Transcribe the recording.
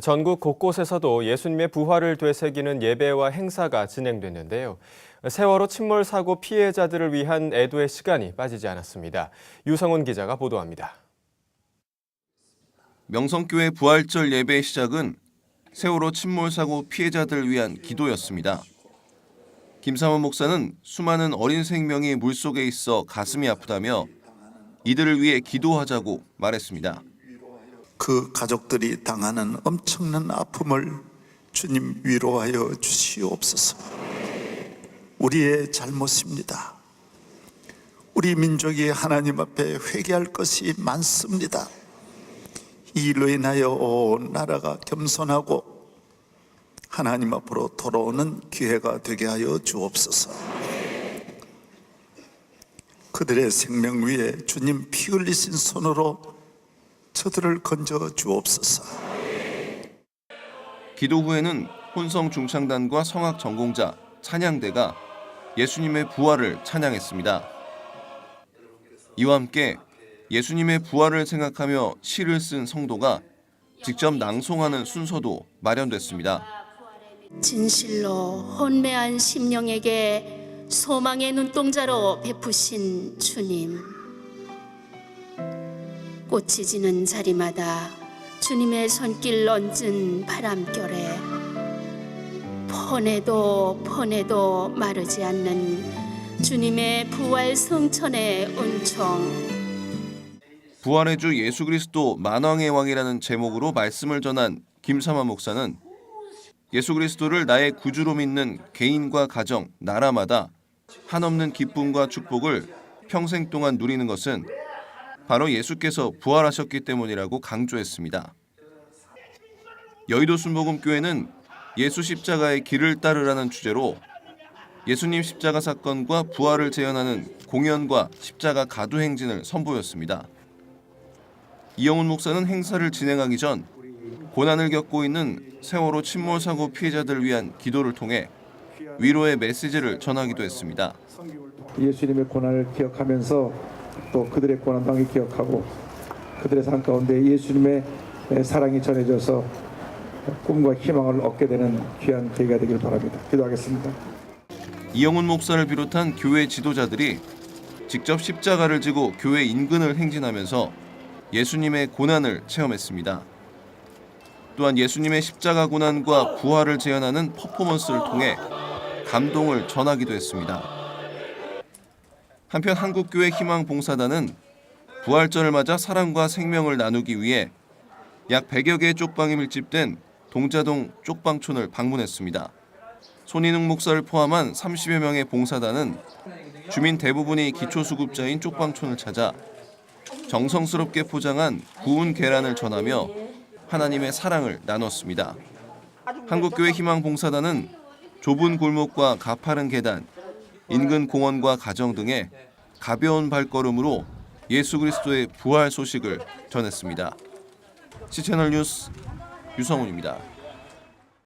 전국 곳곳에서도 예수님의 부활을 되새기는 예배와 행사가 진행됐는데요. 세월호 침몰 사고 피해자들을 위한 애도의 시간이 빠지지 않았습니다. 유성훈 기자가 보도합니다. 명성교회 부활절 예배의 시작은 세월호 침몰 사고 피해자들을 위한 기도였습니다. 김삼원 목사는 수많은 어린 생명이 물속에 있어 가슴이 아프다며 이들을 위해 기도하자고 말했습니다. 그 가족들이 당하는 엄청난 아픔을 주님 위로하여 주시옵소서. 우리의 잘못입니다. 우리 민족이 하나님 앞에 회개할 것이 많습니다. 이 일로 인하여 온 나라가 겸손하고 하나님 앞으로 돌아오는 기회가 되게 하여 주옵소서. 그들의 생명 위에 주님 피 흘리신 손으로 저들을 건져 주옵소서. 기도 후에는 혼성 중창단과 성악 전공자 찬양대가 예수님의 부활을 찬양했습니다. 이와 함께 예수님의 부활을 생각하며 시를 쓴 성도가 직접 낭송하는 순서도 마련됐습니다. 진실로 혼매한 심령에게 소망의 눈동자로 베푸신 주님. 꽃이 지는 자리마다 주님의 손길 얹은 바람결에 퍼내도 퍼내도 마르지 않는 주님의 부활 성천의 은총. 부활의 주 예수 그리스도 만왕의 왕이라는 제목으로 말씀을 전한 김삼환 목사는 예수 그리스도를 나의 구주로 믿는 개인과 가정, 나라마다 한없는 기쁨과 축복을 평생 동안 누리는 것은 바로 예수께서 부활하셨기 때문이라고 강조했습니다. 여의도 순복음교회는 예수 십자가의 길을 따르라는 주제로 예수님 십자가 사건과 부활을 재현하는 공연과 십자가 가두 행진을 선보였습니다. 이영훈 목사는 행사를 진행하기 전 고난을 겪고 있는 세월호 침몰 사고 피해자들을 위한 기도를 통해 위로의 메시지를 전하기도 했습니다. 예수님의 고난을 기억하면서 또 그들의 고난 당을 기억하고 그들의 삶 가운데 예수님의 사랑이 전해져서 꿈과 희망을 얻게 되는 귀한 계기가 되길 바랍니다. 기도하겠습니다. 이영훈 목사를 비롯한 교회 지도자들이 직접 십자가를 지고 교회 인근을 행진하면서 예수님의 고난을 체험했습니다. 또한 예수님의 십자가 고난과 부활을 재현하는 퍼포먼스를 통해 감동을 전하기도 했습니다. 한편 한국교회 희망 봉사단은 부활절을 맞아 사랑과 생명을 나누기 위해 약 100여 개의 쪽방이 밀집된 동자동 쪽방촌을 방문했습니다. 손인웅 목사를 포함한 30여 명의 봉사단은 주민 대부분이 기초수급자인 쪽방촌을 찾아 정성스럽게 포장한 구운 계란을 전하며 하나님의 사랑을 나눴습니다. 한국교회 희망봉사단은 좁은 골목과 가파른 계단, 인근 공원과 가정 등에 가벼운 발걸음으로 예수 그리스도의 부활 소식을 전했습니다. 시채널 뉴스 유성훈입니다.